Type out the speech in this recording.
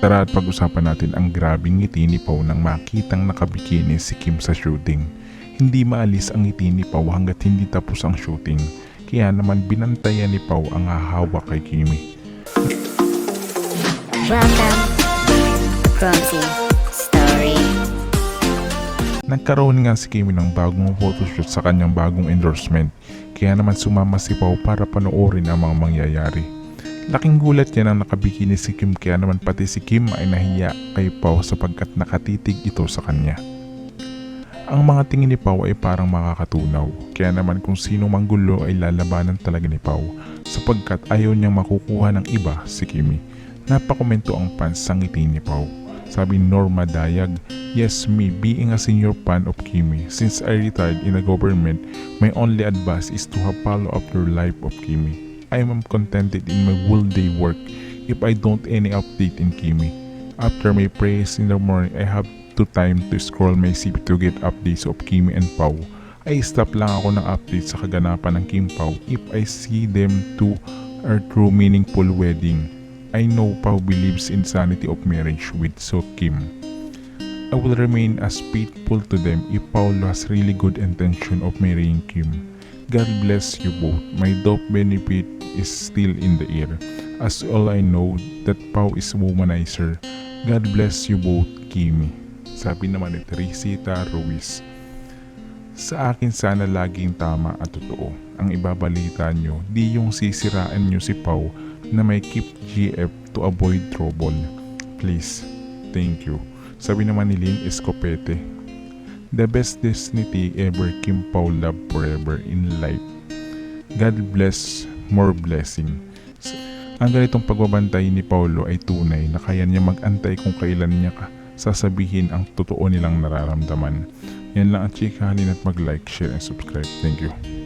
Tara at pag-usapan natin ang grabing ngiti ni Pau nang makitang nakabikini si Kim sa shooting. Hindi maalis ang ngiti ni Pau hanggat hindi tapos ang shooting. Kaya naman binantayan ni Pau ang hahawak kay Kimi. Welcome, Clumsy Story. Nagkaroon nga si Kimi ng bagong photoshoot sa kanyang bagong endorsement. Kaya naman sumama si Pau para panoorin ang mga mangyayari. Laking gulat niya nang nakabikini si Kim kaya naman pati si Kim ay nahiya kay Pau sapagkat nakatitig ito sa kanya. Ang mga tingin ni Pau ay parang makakatunaw, kaya naman kung sino manggulo ay lalabanan talaga ni Pau sapagkat ayaw niyang makukuha ng iba si Kimi. Napakomento ang fans sa ngiti ni Pau. Sabi Norma Dayag, Yes me, being a senior fan of Kimi, since I retired in the government, my only advice is to have follow up your life of Kimi. I am contented in my whole day work if I don't any update in Kimi. After my prayers in the morning, I have to time to scroll my CV to get updates of Kimi and Pau. Ay stop lang ako ng update sa kaganapan ng Kim Pau if I see them to a true meaningful wedding. I know Pau believes in sanity of marriage with So Kim. I will remain as faithful to them if Paulo has really good intention of marrying Kim. God bless you both. My dope benefit is still in the air. As all I know that Pau is womanizer. God bless you both, Kimi. Sabi naman ni Teresita Ruiz. Sa akin sana laging tama at totoo. Ang ibabalita nyo, di yung sisiraan nyo si Pau na may keep GF to avoid trouble. Please, thank you. Sabi naman ni Lynn Escopete, The best destiny ever Kim Pao love forever in life. God bless, more blessing. Ang ganitong pagbabantay ni Paulo ay tunay na kaya niya mag-antay kung kailan niya ka sasabihin ang totoo nilang nararamdaman. Yan lang ang chika, halin at mag-like, share, and subscribe. Thank you.